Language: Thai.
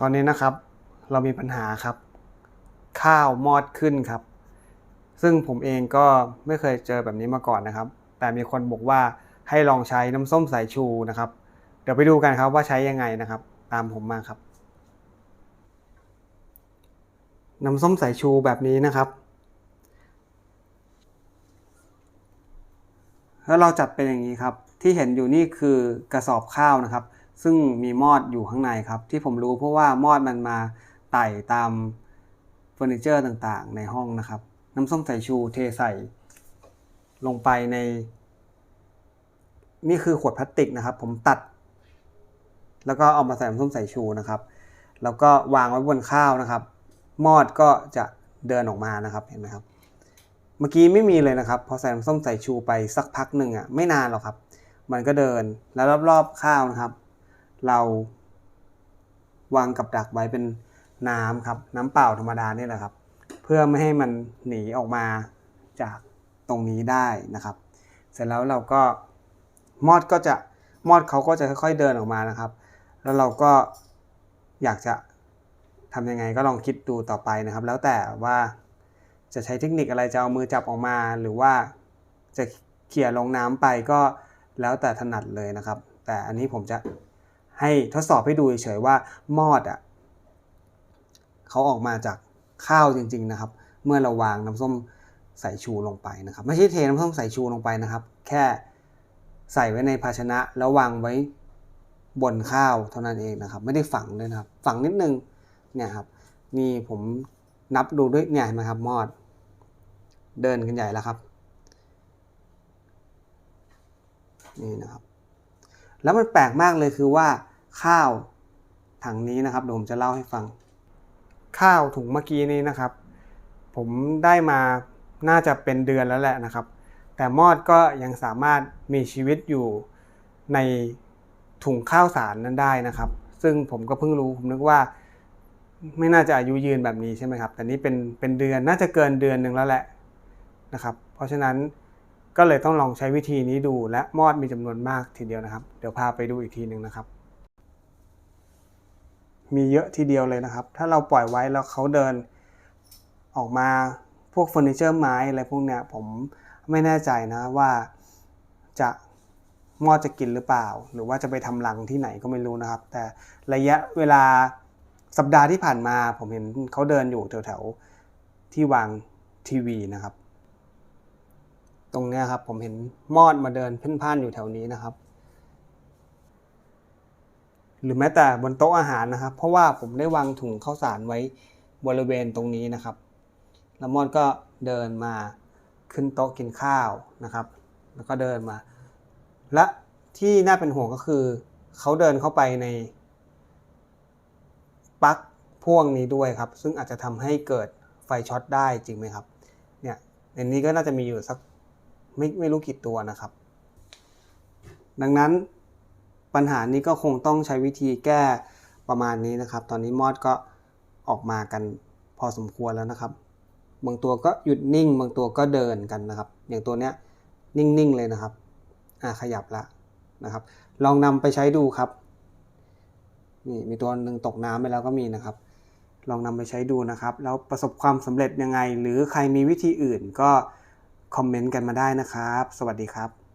ตอนนี้นะครับเรามีปัญหาครับ ข้าวมอดขึ้นครับ ซึ่งผมเองก็ไม่เคยเจอแบบนี้มาก่อนนะครับ แต่มีคนบอกว่าให้ลองใช้น้ำส้มสายชูนะครับ เดี๋ยวไปดูกันครับว่าใช้ยังไงนะครับ ตามผมมาครับ น้ำส้มสายชูแบบนี้นะครับแล้วเราจัดเป็นอย่างนี้ครับ ที่เห็นอยู่นี่คือกระสอบข้าวนะครับ ซึ่งมีมอดอยู่ข้างในครับ ที่ผมรู้เพราะว่ามอดมันมาไต่ตามเฟอร์นิเจอร์ต่างๆ ในห้องนะครับ น้ำส้มสายชูเทใส่ ลงไปใน นี่คือขวดพลาสติกนะครับ ผมตัด แล้วก็เอามาใส่น้ำส้มสายชูนะครับ แล้วก็วางไว้บนข้าวนะครับ มอดก็จะเดินออกมานะครับเห็นไหมครับ เมื่อกี้ไม่มีเลยนะครับ พอใส่น้ำส้มสายชูไปสักพักหนึ่งอะไม่นานหรอกครับ มันก็เดินแล้วรอบๆข้าวนะครับ เราวางกับดักไว้เป็นน้ำครับน้ำเปล่าธรรมดานี่แหละครับ เพื่อไม่ให้มันหนีออกมาจากตรงนี้ได้นะครับ เสร็จแล้วเราก็มอดก็จะมอดเขาก็จะค่อยๆเดินออกมานะครับ แล้วเราก็อยากจะทำยังไงก็ลองคิดดูต่อไปนะครับ แล้วแต่ว่าจะใช้เทคนิคอะไรจะเอามือจับออกมา หรือว่าจะเขี่ยลงน้ำไปก็แล้วแต่ถนัดเลยนะครับ แต่อันนี้ผมจะ ให้ทดสอบให้ดูเฉยๆว่ามอดอะเขาออกมาจากข้าวจริง ๆนะครับ เมื่อเราวางน้ำส้มสายชูลงไปนะครับ ไม่ใช่เทน้ำส้มสายชูลงไปนะครับ แค่ใส่ไว้ในภาชนะแล้ววางไว้บนข้าวเท่านั้นเองนะครับ ไม่ได้ฝังด้วยนะครับ ฝังนิดนึงเนี่ยครับนี่ผมนับดูด้วยเนี่ยเห็นไหมครับมอด เดินกันใหญ่แล้วครับ นี่นะครับ แล้วมันแปลกมากเลยคือว่า ข้าวถังนี้นะครับเดี๋ยวผมจะเล่าให้ฟัง ข้าวถุงเมื่อกี้นี้นะครับ ผมได้มาน่าจะเป็นเดือนแล้วแหละนะครับ แต่มอดก็ยังสามารถมีชีวิตอยู่ในถุงข้าวสารนั้นได้นะครับ ซึ่งผมก็เพิ่งรู้ผมนึกว่าไม่น่าจะอายุยืนแบบนี้ใช่ไหมครับ แต่นี่เป็นเป็นเดือนน่าจะเกินเดือนหนึ่งแล้วแหละนะครับ เพราะฉะนั้น ก็เลยต้องลองใช้วิธีนี้ดูและมอดมีจำนวนมากทีเดียวนะครับ เดี๋ยวพาไปดูอีกทีหนึ่งนะครับ มีเยอะทีเดียวเลยนะครับ ถ้าเราปล่อยไว้แล้วเขาเดินออกมาพวกเฟอร์นิเจอร์ไม้อะไรพวกเนี้ยผมไม่แน่ใจนะว่าจะมอดจะกินหรือเปล่า หรือว่าจะไปทำรังที่ไหนก็ไม่รู้นะครับ แต่ระยะเวลาสัปดาห์ที่ผ่านมาผมเห็นเขาเดินอยู่แถวๆที่วางทีวีนะครับ ตรงเนี้ยครับ ผมเห็นมอดมาเดินเพ่นพ่านอยู่แถวนี้นะครับ หรือแม้แต่บนโต๊ะอาหารนะครับ เพราะว่าผมได้วางถุงข้าวสารไว้บริเวณตรงนี้นะครับ แล้วมอดก็เดินมาขึ้นโต๊ะกินข้าวนะครับ แล้วก็เดินมา และที่น่าเป็นห่วงก็คือเขาเดินเข้าไปในปลั๊กพ่วงนี้ด้วยครับ ซึ่งอาจจะทำให้เกิดไฟช็อตได้จริงไหมครับ เนี่ยในนี้ก็น่าจะมีอยู่สัก ไม่ไม่รู้กี่ตัวนะครับ ดังนั้นปัญหานี้ก็คงต้องใช้วิธีแก้ประมาณนี้นะครับ ตอนนี้มอดก็ออกมากันพอสมควรแล้วนะครับ บางตัวก็หยุดนิ่ง บางตัวก็เดินกันนะครับ อย่างตัวเนี้ยนิ่งๆเลยนะครับ อ่าขยับละนะครับ ลองนำไปใช้ดูครับ นี่มีตัวหนึ่งตกน้ำไปแล้วก็มีนะครับ ลองนำไปใช้ดูนะครับ แล้วประสบความสำเร็จยังไง หรือใครมีวิธีอื่นก็ คอมเมนต์กันมาได้นะครับ สวัสดีครับ